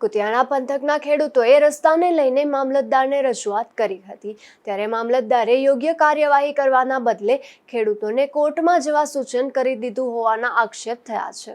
કુતિયાણા પંથકના ખેડૂતોએ રસ્તાને લઈને મામલતદારને રજૂઆત કરી હતી. ત્યારે મામલતદારે યોગ્ય કાર્યવાહી કરવાના બદલે ખેડૂતોને કોર્ટમાં જવા સૂચન કરી દીધું હોવાના આક્ષેપ થયા છે.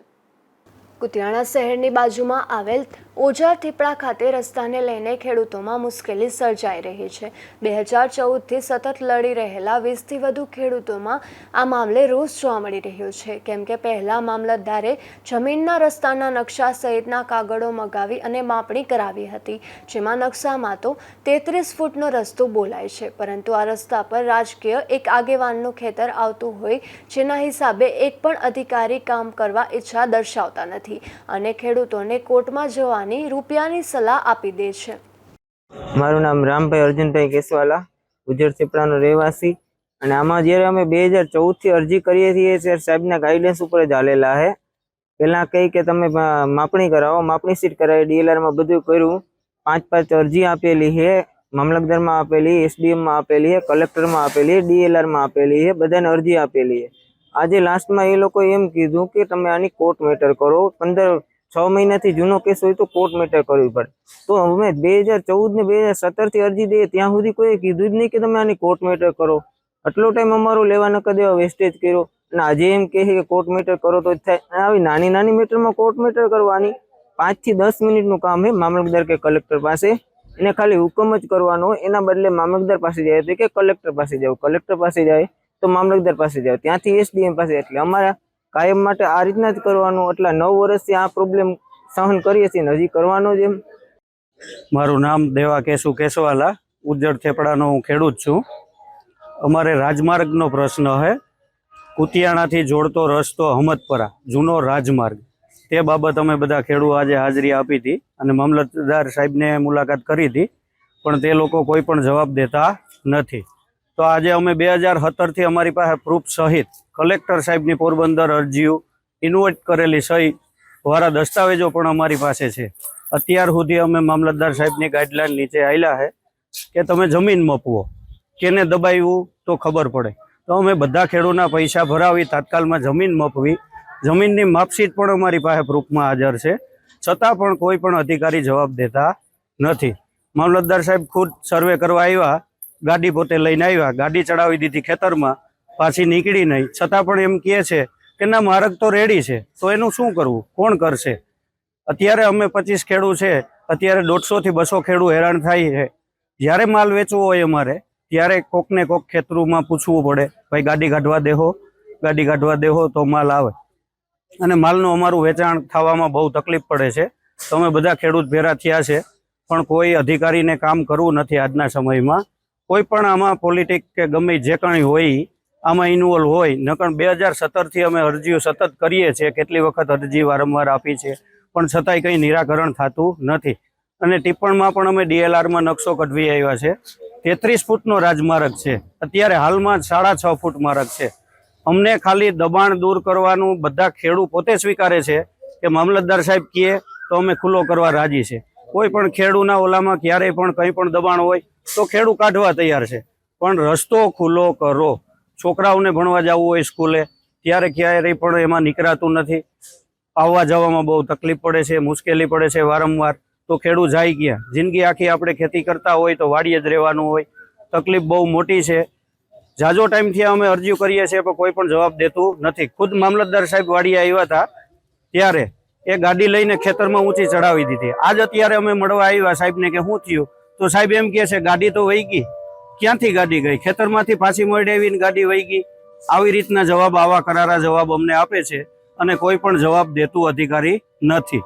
કુતિયાણા શહેરની બાજુમાં આવેલ ઓજાર થીપડા ખાતે રસ્તાને લઈને ખેડૂતોમાં મુશ્કેલી સર્જાઈ રહી છે. બે હજાર ચૌદથી સતત લડી રહેલા વીસથી વધુ ખેડૂતોમાં આ મામલે રોષ જોવા મળી રહ્યો છે. કેમ કે પહેલાં મામલતદારે જમીનના રસ્તાના નકશા સહિતના કાગળો મગાવી અને માપણી કરાવી હતી, જેમાં નકશામાં તો તેત્રીસ ફૂટનો રસ્તો બોલાય છે. પરંતુ આ રસ્તા પર રાજકીય એક આગેવાનનું ખેતર આવતું હોય, જેના હિસાબે એક પણ અધિકારી કામ કરવા ઈચ્છા દર્શાવતા નથી. અને ખેડૂતોને કોર્ટમાં જવાની રૂપિયાની સલાહ આપી દે છે. મારું નામ રામભાઈ અર્જુનભાઈ કેસવાલા ગુજર ચીપડાનો રહેવાસી અને આમાં જ્યારે અમે બે હજાર ચૌદથી અરજી કરીએ છીએ ત્યારે સાહેબના ગાઈડન્સ ઉપર જ હાલેલા છે. પહેલાં કહી કે તમે માપણી કરાવો, માપણી સીટ કરાવી, ડીએલઆરમાં બધું કર્યું. પાંચ પાંચ અરજી આપેલી છે, મામલતદારમાં આપેલી, એસડીએમમાં આપેલી છે, કલેક્ટરમાં આપેલી ડીએલઆરમાં આપેલી છે, બધાને અરજી આપેલી છે. આજે લાસ્ટમાં એ લોકોએ એમ કીધું કે તમે આની કોર્ટ મેટર કરો. પંદર, છ મહિનાથી જૂનો કેસ હોય તો કોર્ટ મેટર કરવી પડે. તો અમે બે હજાર ચૌદ ને બે હજાર સત્તરથી અરજી દઈએ, ત્યાં સુધી કોઈ કીધું જ નહીં કે તમે આની કોર્ટ મેટર કરો. આટલો ટાઈમ અમારો લેવા નકર દેવા વેસ્ટેજ કર્યો. અને આજે એમ કહે કે કોર્ટ મેટર કરો તો જ થાય. આવી નાની નાની મેટરમાં કોર્ટ મેટર કરવાની પાંચથી દસ મિનિટનું કામ છે મામલતદાર કે કલેક્ટર પાસે. એને ખાલી હુકમ જ કરવાનો એના બદલે મામલતદાર પાસે જાય તો કે કલેક્ટર પાસે જાવ કલેક્ટર પાસે જાય તો મામલતદાર પાસે જાવ ત્યાંથી એસડીએમ પાસે. એટલે અમારા કાયમ માટે આ રીતના જ કરવાનું. એટલા નવ વર્ષથી આ પ્રોબ્લેમ સહન કરીએ છીએ હજી કરવાનો જ એમ. મારું નામ દેવા કેશુ કેશવાલા ઉજ્જડ થેપડાનો હું ખેડૂત છું. અમારે રાજમાર્ગનો પ્રશ્ન છે કુતિયાણાથી જોડતો રસ્તો હમતપરા જૂનો રાજમાર્ગ. તે બાબત અમે બધા ખેડૂતો આજે હાજરી આપી હતી અને મામલતદાર સાહેબને મુલાકાત કરી હતી. પણ તે લોકો કોઈ પણ જવાબ દેતા નથી. તો આજે અમે બે હજાર સત્તરથી અમારી પાસે પ્રૂફ સહિત કલેક્ટર સાહેબની પોરબંદર અરજીઓ ઇન્વર્ટ કરેલી સહી વાળા દસ્તાવેજો પણ અમારી પાસે છે. અત્યાર સુધી અમે મામલતદાર સાહેબની ગાઈડલાઈન નીચે આવેલા છે કે તમે જમીન મપવો. કેને દબાવ્યું તો ખબર પડે. તો અમે બધા ખેડૂતના પૈસા ભરાવી તાત્કાલમાં જમીન મપવી. જમીનની માપશીટ પણ અમારી પાસે પ્રૂફમાં હાજર છે. છતાં પણ કોઈ પણ અધિકારી જવાબ દેતા નથી. મામલતદાર સાહેબ ખુદ સર્વે કરવા આવ્યા. ગાડી પોતે લઈને આવ્યા. ગાડી ચડાવી દીધી ખેતરમાં, પાછી નીકળી નહીં. છતાં પણ એમ કહે છે કે ના માર્ગ તો રેડી છે. તો એનું શું કરવું? કોણ કરશે? અત્યારે અમે પચીસ ખેડૂ છે. અત્યારે દોઢસોથી બસો ખેડૂ હેરાન થાય છે. જ્યારે માલ વેચવો હોય અમારે, ત્યારે કોકને કોક ખેતરુમાં પૂછવું પડે, ભાઈ, ગાડી કાઢવા દેહો, ગાડી કાઢવા દેહો તો માલ આવે. અને માલનું અમારું વેચાણ થવામાં બહુ તકલીફ પડે છે. તો અમે બધા ખેડૂત ભેરા થયા છે. પણ કોઈ અધિકારીને કામ કરવું નથી આજના સમયમાં. કોઈ પણ આમાં પોલિટિક કે ગમે જે કંઈ હોય, આમાં ઇન્વોલ્વ હોય નકણ બે હજાર સત્તરથી અમે અરજીઓ સતત કરીએ છીએ, કેટલી વખત અરજી વારંવાર આપી છે, પણ છતાંય કંઈ નિરાકરણ થતું નથી. અને ટિપ્પણમાં પણ અમે ડીએલઆરમાં નકશો કઢવી આવ્યા છે. તેત્રીસ ફૂટનો રાજમાર્ગ છે. અત્યારે હાલમાં સાડા છ ફૂટ માર્ગ છે. અમને ખાલી દબાણ દૂર કરવાનું બધા ખેડૂત પોતે સ્વીકારે છે કે મામલતદાર સાહેબ કીએ તો અમે ખુલ્લો કરવા રાજી છે. કોઈ પણ ખેડૂના ઓલામાં ક્યારેય પણ કંઈ પણ દબાણ હોય તો ખેડૂત કાઢવા તૈયાર છે. પણ રસ્તો ખુલ્લો કરો. છોકરાઓને ભણવા જવું હોય સ્કૂલે, ત્યારે ક્યારેય પણ એમાં નીકળાતું નથી. આવવા જવામાં બહુ તકલીફ પડે છે, મુશ્કેલી પડે છે વારંવાર. તો ખેડૂત જાય ક્યાં? જિંદગી આખી આપણે ખેતી કરતા હોય તો વાડીએ જ રહેવાનું હોય. તકલીફ બહુ મોટી છે. જાજો ટાઈમથી અમે અરજીઓ કરીએ છીએ, પણ કોઈ પણ જવાબ દેતું નથી. ખુદ મામલતદાર સાહેબ વાડીએ આવ્યા હતા, ત્યારે એ ગાડી લઈને ખેતરમાં ઊંચી ચડાવી દીધી. આજ અત્યારે અમે મળવા આવ્યા સાહેબને કે શું થયું? તો સાહેબ એમ કહે છે, ગાડી તો વહી ગઈ. ક્યાંથી ગાડી ગઈ? ખેતરમાંથી પાછી મળી આવીને ગાડી વહી ગઈ. આવી રીતના જવાબ આવા કરારા જવાબ અમને આપે છે અને કોઈ પણ જવાબ દેતું અધિકારી નથી.